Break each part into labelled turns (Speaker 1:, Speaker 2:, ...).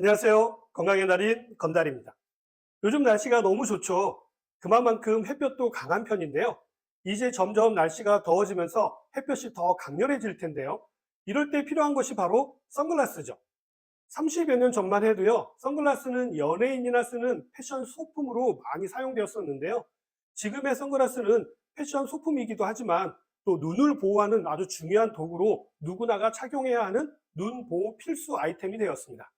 Speaker 1: 안녕하세요. 건강의 달인 건달입니다. 요즘 날씨가 너무 좋죠. 그만큼 햇볕도 강한 편인데요. 이제 점점 날씨가 더워지면서 햇볕이 더 강렬해질 텐데요. 이럴 때 필요한 것이 바로 선글라스죠. 30여 년 전만 해도요, 선글라스는 연예인이나 쓰는 패션 소품으로 많이 사용되었었는데요. 지금의 선글라스는 패션 소품이기도 하지만 또 눈을 보호하는 아주 중요한 도구로 누구나가 착용해야 하는 눈 보호 필수 아이템이 되었습니다.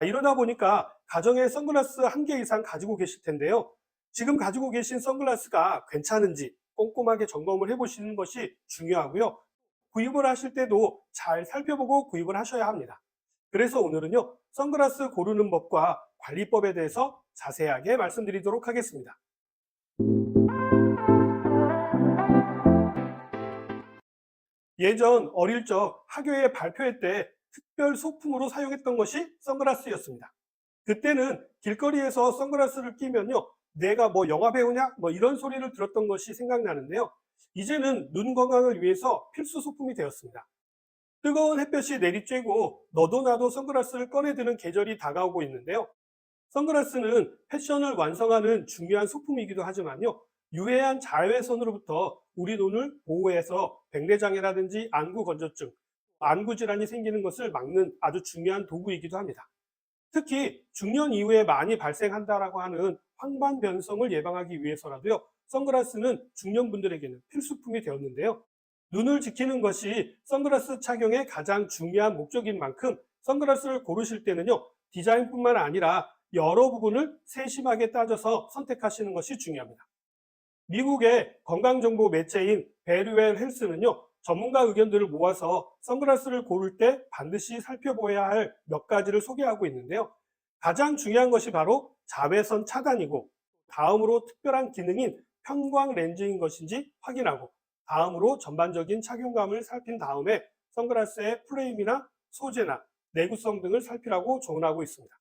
Speaker 1: 이러다 보니까 가정에 선글라스 한 개 이상 가지고 계실 텐데요. 지금 가지고 계신 선글라스가 괜찮은지 꼼꼼하게 점검을 해보시는 것이 중요하고요. 구입을 하실 때도 잘 살펴보고 구입을 하셔야 합니다. 그래서 오늘은요, 선글라스 고르는 법과 관리법에 대해서 자세하게 말씀드리도록 하겠습니다. 예전 어릴 적 학교에 발표회 때 특별 소품으로 사용했던 것이 선글라스였습니다. 그때는 길거리에서 선글라스를 끼면요, 내가 뭐 영화 배우냐? 뭐 이런 소리를 들었던 것이 생각나는데요. 이제는 눈 건강을 위해서 필수 소품이 되었습니다. 뜨거운 햇볕이 내리쬐고 너도 나도 선글라스를 꺼내드는 계절이 다가오고 있는데요. 선글라스는 패션을 완성하는 중요한 소품이기도 하지만요. 유해한 자외선으로부터 우리 눈을 보호해서 백내장애라든지 안구 건조증, 안구 질환이 생기는 것을 막는 아주 중요한 도구이기도 합니다. 특히 중년 이후에 많이 발생한다라고 하는 황반 변성을 예방하기 위해서라도요. 선글라스는 중년분들에게는 필수품이 되었는데요. 눈을 지키는 것이 선글라스 착용의 가장 중요한 목적인 만큼 선글라스를 고르실 때는요. 디자인뿐만 아니라 여러 부분을 세심하게 따져서 선택하시는 것이 중요합니다. 미국의 건강정보 매체인 베리웰 헬스는요. 전문가 의견들을 모아서 선글라스를 고를 때 반드시 살펴봐야 할 몇 가지를 소개하고 있는데요. 가장 중요한 것이 바로 자외선 차단이고 다음으로 특별한 기능인 편광 렌즈인 것인지 확인하고 다음으로 전반적인 착용감을 살핀 다음에 선글라스의 프레임이나 소재나 내구성 등을 살피라고 조언하고 있습니다.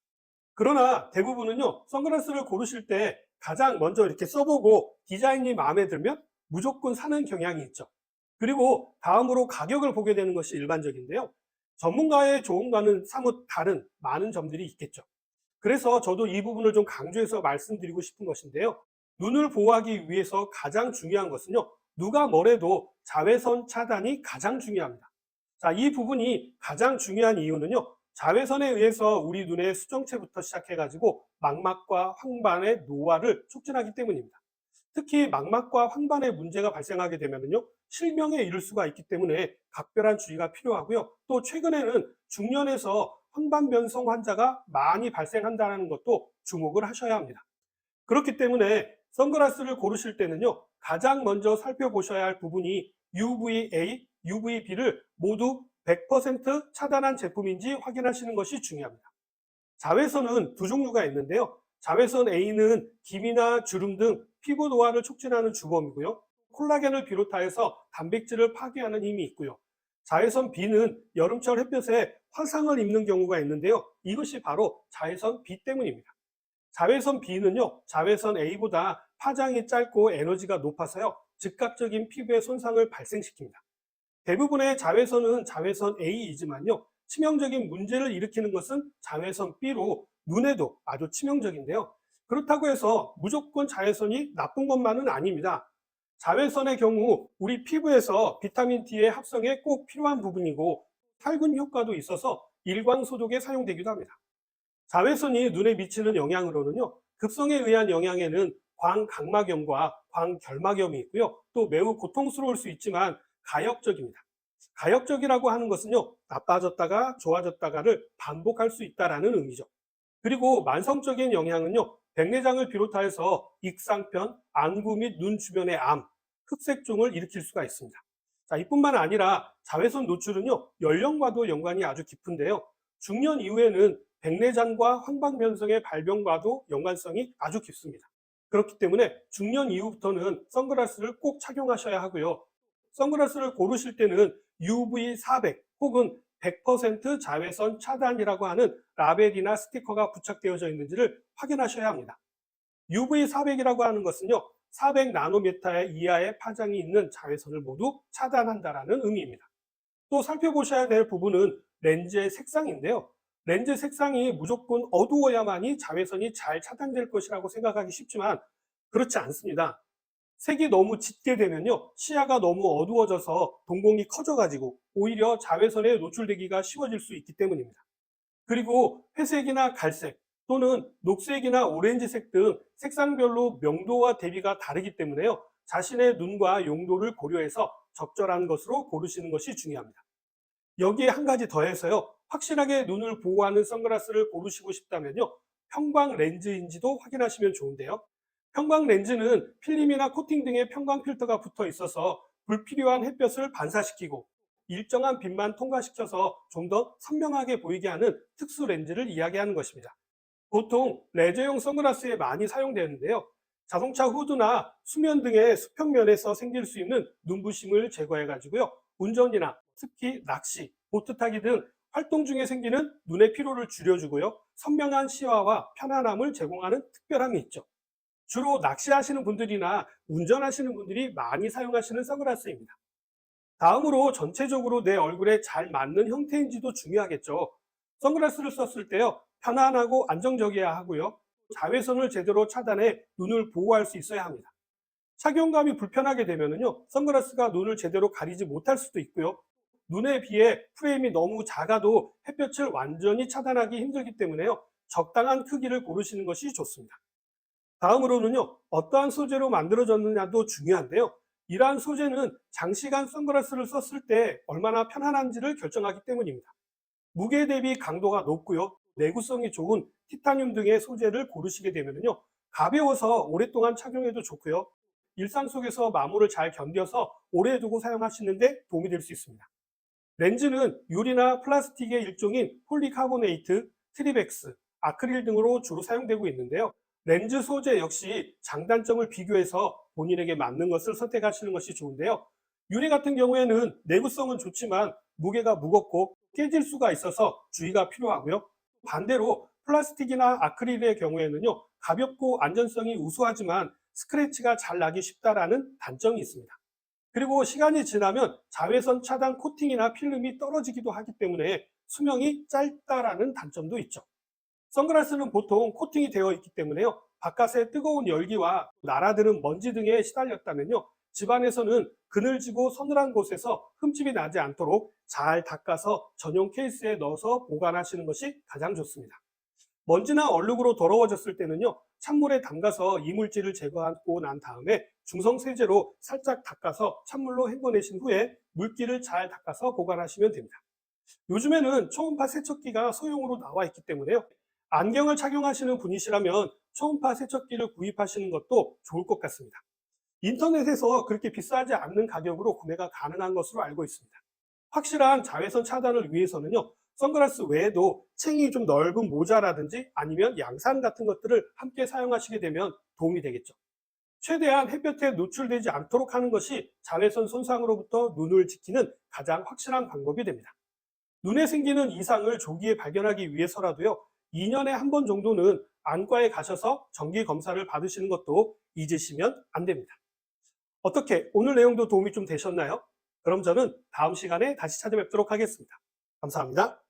Speaker 1: 그러나 대부분은요, 선글라스를 고르실 때 가장 먼저 이렇게 써보고 디자인이 마음에 들면 무조건 사는 경향이 있죠. 그리고 다음으로 가격을 보게 되는 것이 일반적인데요. 전문가의 조언과는 사뭇 다른 많은 점들이 있겠죠. 그래서 저도 이 부분을 좀 강조해서 말씀드리고 싶은 것인데요. 눈을 보호하기 위해서 가장 중요한 것은요. 누가 뭐래도 자외선 차단이 가장 중요합니다. 자, 이 부분이 가장 중요한 이유는요. 자외선에 의해서 우리 눈의 수정체부터 시작해가지고 망막과 황반의 노화를 촉진하기 때문입니다. 특히 망막과 황반에 문제가 발생하게 되면요. 실명에 이를 수가 있기 때문에 각별한 주의가 필요하고요. 또 최근에는 중년에서 황반 변성 환자가 많이 발생한다는 것도 주목을 하셔야 합니다. 그렇기 때문에 선글라스를 고르실 때는요. 가장 먼저 살펴보셔야 할 부분이 UVA, UVB를 모두 100% 차단한 제품인지 확인하시는 것이 중요합니다. 자외선은 두 종류가 있는데요. 자외선 A는 김이나 주름 등 피부 노화를 촉진하는 주범이고요. 콜라겐을 비롯하여서 단백질을 파괴하는 힘이 있고요. 자외선 B는 여름철 햇볕에 화상을 입는 경우가 있는데요. 이것이 바로 자외선 B 때문입니다. 자외선 B는요, 자외선 A보다 파장이 짧고 에너지가 높아서요, 즉각적인 피부의 손상을 발생시킵니다. 대부분의 자외선은 자외선 A이지만요, 치명적인 문제를 일으키는 것은 자외선 B로 눈에도 아주 치명적인데요. 그렇다고 해서 무조건 자외선이 나쁜 것만은 아닙니다. 자외선의 경우 우리 피부에서 비타민 D의 합성에 꼭 필요한 부분이고 살균 효과도 있어서 일광 소독에 사용되기도 합니다. 자외선이 눈에 미치는 영향으로는요, 급성에 의한 영향에는 광각막염과 광결막염이 있고요. 또 매우 고통스러울 수 있지만 가역적입니다. 가역적이라고 하는 것은요, 나빠졌다가 좋아졌다가를 반복할 수 있다라는 의미죠. 그리고 만성적인 영향은요, 백내장을 비롯하여서 익상편, 안구 및 눈 주변의 암, 흑색종을 일으킬 수가 있습니다. 자, 이뿐만 아니라 자외선 노출은요, 연령과도 연관이 아주 깊은데요. 중년 이후에는 백내장과 황방변성의 발병과도 연관성이 아주 깊습니다. 그렇기 때문에 중년 이후부터는 선글라스를 꼭 착용하셔야 하고요. 선글라스를 고르실 때는 UV400 혹은 100% 자외선 차단이라고 하는 라벨이나 스티커가 부착되어져 있는지를 확인하셔야 합니다. UV400이라고 하는 것은요, 400 나노미터 이하의 파장이 있는 자외선을 모두 차단한다라는 의미입니다. 또 살펴보셔야 될 부분은 렌즈의 색상인데요. 렌즈 색상이 무조건 어두워야만이 자외선이 잘 차단될 것이라고 생각하기 쉽지만 그렇지 않습니다. 색이 너무 짙게 되면요. 시야가 너무 어두워져서 동공이 커져가지고 오히려 자외선에 노출되기가 쉬워질 수 있기 때문입니다. 그리고 회색이나 갈색 또는 녹색이나 오렌지색 등 색상별로 명도와 대비가 다르기 때문에요. 자신의 눈과 용도를 고려해서 적절한 것으로 고르시는 것이 중요합니다. 여기에 한 가지 더해서요. 확실하게 눈을 보호하는 선글라스를 고르시고 싶다면요. 평광 렌즈인지도 확인하시면 좋은데요. 평광 렌즈는 필름이나 코팅 등의 평광 필터가 붙어 있어서 불필요한 햇볕을 반사시키고 일정한 빛만 통과시켜서 좀 더 선명하게 보이게 하는 특수 렌즈를 이야기하는 것입니다. 보통 레저용 선글라스에 많이 사용되는데요. 자동차 후드나 수면 등의 수평면에서 생길 수 있는 눈부심을 제거해 가지고요. 운전이나 스키, 낚시, 보트 타기 등 활동 중에 생기는 눈의 피로를 줄여주고요. 선명한 시야와 편안함을 제공하는 특별함이 있죠. 주로 낚시하시는 분들이나 운전하시는 분들이 많이 사용하시는 선글라스입니다. 다음으로 전체적으로 내 얼굴에 잘 맞는 형태인지도 중요하겠죠. 선글라스를 썼을 때요. 편안하고 안정적이어야 하고요. 자외선을 제대로 차단해 눈을 보호할 수 있어야 합니다. 착용감이 불편하게 되면요. 선글라스가 눈을 제대로 가리지 못할 수도 있고요. 눈에 비해 프레임이 너무 작아도 햇볕을 완전히 차단하기 힘들기 때문에요. 적당한 크기를 고르시는 것이 좋습니다. 다음으로는요, 어떠한 소재로 만들어졌느냐도 중요한데요. 이러한 소재는 장시간 선글라스를 썼을 때 얼마나 편안한지를 결정하기 때문입니다. 무게 대비 강도가 높고요, 내구성이 좋은 티타늄 등의 소재를 고르시게 되면요, 가벼워서 오랫동안 착용해도 좋고요, 일상 속에서 마모를 잘 견뎌서 오래 두고 사용하시는데 도움이 될 수 있습니다. 렌즈는 유리나 플라스틱의 일종인 폴리카보네이트, 트리백스, 아크릴 등으로 주로 사용되고 있는데요. 렌즈 소재 역시 장단점을 비교해서 본인에게 맞는 것을 선택하시는 것이 좋은데요. 유리 같은 경우에는 내구성은 좋지만 무게가 무겁고 깨질 수가 있어서 주의가 필요하고요. 반대로 플라스틱이나 아크릴의 경우에는요, 가볍고 안전성이 우수하지만 스크래치가 잘 나기 쉽다라는 단점이 있습니다. 그리고 시간이 지나면 자외선 차단 코팅이나 필름이 떨어지기도 하기 때문에 수명이 짧다라는 단점도 있죠. 선글라스는 보통 코팅이 되어 있기 때문에요. 바깥의 뜨거운 열기와 날아드는 먼지 등에 시달렸다면요. 집안에서는 그늘지고 서늘한 곳에서 흠집이 나지 않도록 잘 닦아서 전용 케이스에 넣어서 보관하시는 것이 가장 좋습니다. 먼지나 얼룩으로 더러워졌을 때는요. 찬물에 담가서 이물질을 제거하고 난 다음에 중성 세제로 살짝 닦아서 찬물로 헹궈내신 후에 물기를 잘 닦아서 보관하시면 됩니다. 요즘에는 초음파 세척기가 소형으로 나와 있기 때문에요. 안경을 착용하시는 분이시라면 초음파 세척기를 구입하시는 것도 좋을 것 같습니다. 인터넷에서 그렇게 비싸지 않는 가격으로 구매가 가능한 것으로 알고 있습니다. 확실한 자외선 차단을 위해서는요, 선글라스 외에도 챙이 좀 넓은 모자라든지 아니면 양산 같은 것들을 함께 사용하시게 되면 도움이 되겠죠. 최대한 햇볕에 노출되지 않도록 하는 것이 자외선 손상으로부터 눈을 지키는 가장 확실한 방법이 됩니다. 눈에 생기는 이상을 조기에 발견하기 위해서라도요, 2년에 한 번 정도는 안과에 가셔서 정기 검사를 받으시는 것도 잊으시면 안 됩니다. 어떻게 오늘 내용도 도움이 좀 되셨나요? 그럼 저는 다음 시간에 다시 찾아뵙도록 하겠습니다. 감사합니다.